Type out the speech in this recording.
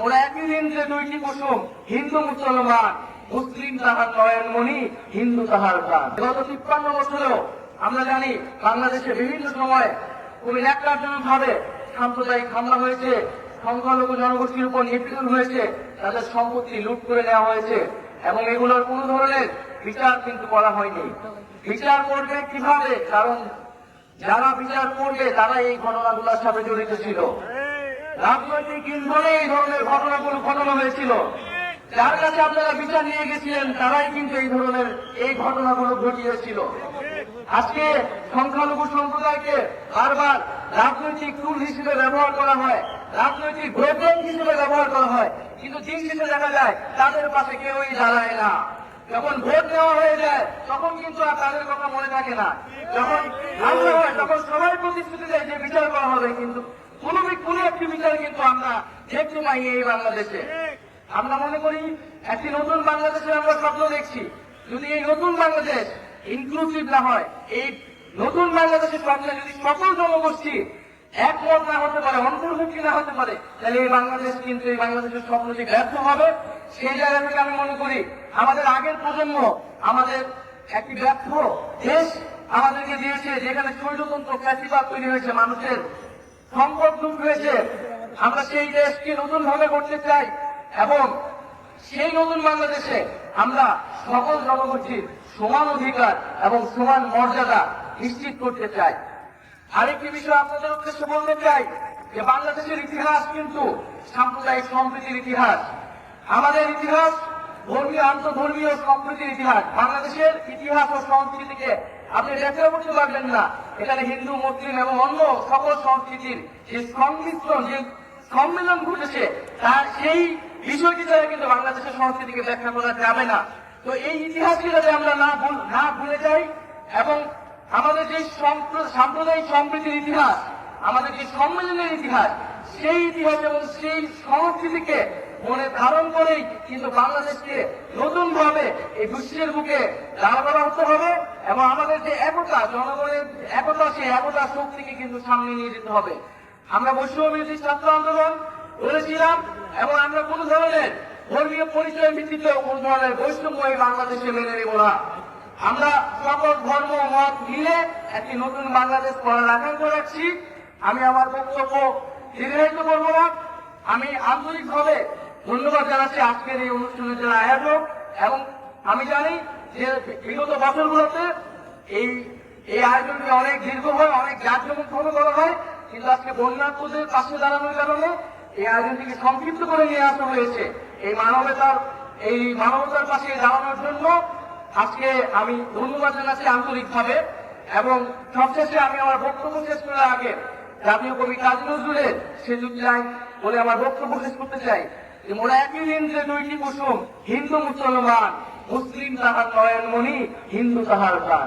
যে যে দুইটি কুসুম, হিন্দু মুসলমান, মুসলিম তাহার হিন্দু তাহার গত তিপ্পান্ন আমরা জানি বাংলাদেশে বিভিন্ন সময় খুবই ভাবে সাম্প্রদায়িক হামলা হয়েছে, সংখ্যালঘু জনগোষ্ঠীর উপর নিপীড়ন হয়েছে, তাদের সম্পত্তি লুট করে নেওয়া হয়েছে এবং এগুলোর কোনো ধরনের বিচার কিন্তু করা হয়নি। বিচার করবে কীভাবে? কারণ যারা বিচার করবে তারা এই ঘটনাগুলোর সাথে জড়িত ছিল। রাজনৈতিক ইন্ধনে এই ধরনের ঘটনাগুলো ঘটানো হয়েছিল। যার কাছে আপনারা বিচার নিয়ে গেছিলেন, তারাই কিন্তু এই ধরনের এই ঘটনাগুলো ঘটিয়েছিল। আজকে সংখ্যালঘু সম্প্রদায়কে বারবার রাজনৈতিক টুল হিসেবে ব্যবহার করা হয়, রাজনৈতিক ভোটব্যাংক হিসেবে ব্যবহার করা হয়, কিন্তু দিন শেষে দেখা যায়, তাদের পাশে কেউই দাঁড়ায় না। যখন ভোট নেওয়া হয়ে যায়, তখন কিন্তু আর তাদের কথা মনে থাকে না। যখন হয়, তখন সবাই প্রতিশ্রুতি দেয় যে বিচার করা হবে, কিন্তু কোন কোন একটি বিচার কিন্তু আমরা দেখতে পাই এই বাংলাদেশে। আমরা মনে করি একটি নতুন বাংলাদেশের আমরা স্বপ্ন দেখছি। যদি এই নতুন বাংলাদেশ ইনক্লুসিভ না হয়, এই নতুন বাংলাদেশের স্বপ্নে যদি সকল জনগোষ্ঠী একমত না হতে পারে, অন্তর্ভুক্তি না হতে পারে, তাহলে এই বাংলাদেশ কিন্তু এই বাংলাদেশের স্বপ্ন যে ব্যর্থ হবে, সেই জায়গা থেকে আমি মনে করি আমাদের আগের প্রজন্ম, আমাদের একটি ব্যর্থ দেশ আমাদেরকে দিয়েছে, যেখানে স্বৈরতন্ত্র ফ্যাসিবাদ তৈরি হয়েছে মানুষের সম্পদ লুট হয়েছে। আমরা সেই দেশকে নতুন ভাবে করতে চাই এবং সেই নতুন বাংলাদেশে আমরা সকল জনগোষ্ঠীর সমান অধিকার এবং সমান মর্যাদা নিশ্চিত করতে চাই। আরেকটি বিষয় আপনাদের উদ্দেশ্যে বলতে চাই যে বাংলাদেশের ইতিহাস কিন্তু সাম্প্রদায়িক সম্প্রীতির ইতিহাস। আমাদের ইতিহাস ধর্মীয়, আন্তধর্মীয় সম্প্রীতির ইতিহাস। বাংলাদেশের ইতিহাস ও সংস্কৃতিকে আপনি ব্যাখ্যা করতে পারবেন না, এখানে হিন্দু, মুসলিম এবং অন্য সকল সংস্কৃতির যে সংমিশ্রণ যে সম্মেলন ঘটেছে, তার সেই বিষয়টি দ্বারা কিন্তু বাংলাদেশের সংস্কৃতিকে ব্যাখ্যা করা যাবে না। তো এই ইতিহাসকে যাতে আমরা না ভুল- না ভুলে যাই এবং আমাদের যে সাম্প্রদায়িক সম্প্রীতির ইতিহাস, আমাদের যে সম্মেলনের ইতিহাস, সেই ইতিহাস এবং সেই সংস্কৃতিকে মনে ধারণ করেই কিন্তু বাংলাদেশকে নতুন ভাবে এই বিশ্বের বুকে দাঁড় করা হতে হবে এবং আমাদের যে একতা, জনগণের একতা, সেই একতা শক্তিকে কিন্তু সামনে নিয়ে যেতে হবে। আমরা বৈষম্যবিরোধী ছাত্র আন্দোলন করেছিলাম এবং আমরা কোন ধরনের ধর্মীয় পরিচয় ভিত্তিতে কোন ধরনের বৈষম্য এই বাংলাদেশে মেনে নেব না। আমরা সকল ধর্ম মত মিলে একটি নতুন বাংলাদেশ করার আকাঙ্ক্ষা রাখছি। আমি আমার বক্তব্য দীর্ঘায়িত করব না। আমি আন্তরিকভাবে ধন্যবাদ জানাচ্ছি আজকের এই অনুষ্ঠানের যারা আয়োজক, এবং আমি জানি যে বিগত বছরগুলোতে এই এই আয়োজনটি অনেক দীর্ঘ হয়, অনেক জাঁকজমক ভাবে করা হয়, কিন্তু আজকে বন্যার্থদের পাশে দাঁড়ানোর কারণে এই আয়োজনটিকে সংক্ষিপ্ত করে নিয়ে আসা হয়েছে। এই মানবতার এই মানবতার পাশে দাঁড়ানোর জন্য আজকে আমি ধন্যবাদ জানাচ্ছি আন্তরিকভাবে, এবং সবশেষে আমি আমার বক্তব্য শেষ করার আগে জাতীয় কবি কাজী নজরুলের লাইন বলে আমার বক্তব্য শেষ করতে চাই। একই দুইটি কুসুম হিন্দু মুসলমান মুসলিম তাহার নয়নমণি হিন্দু তাহার প্রাণ।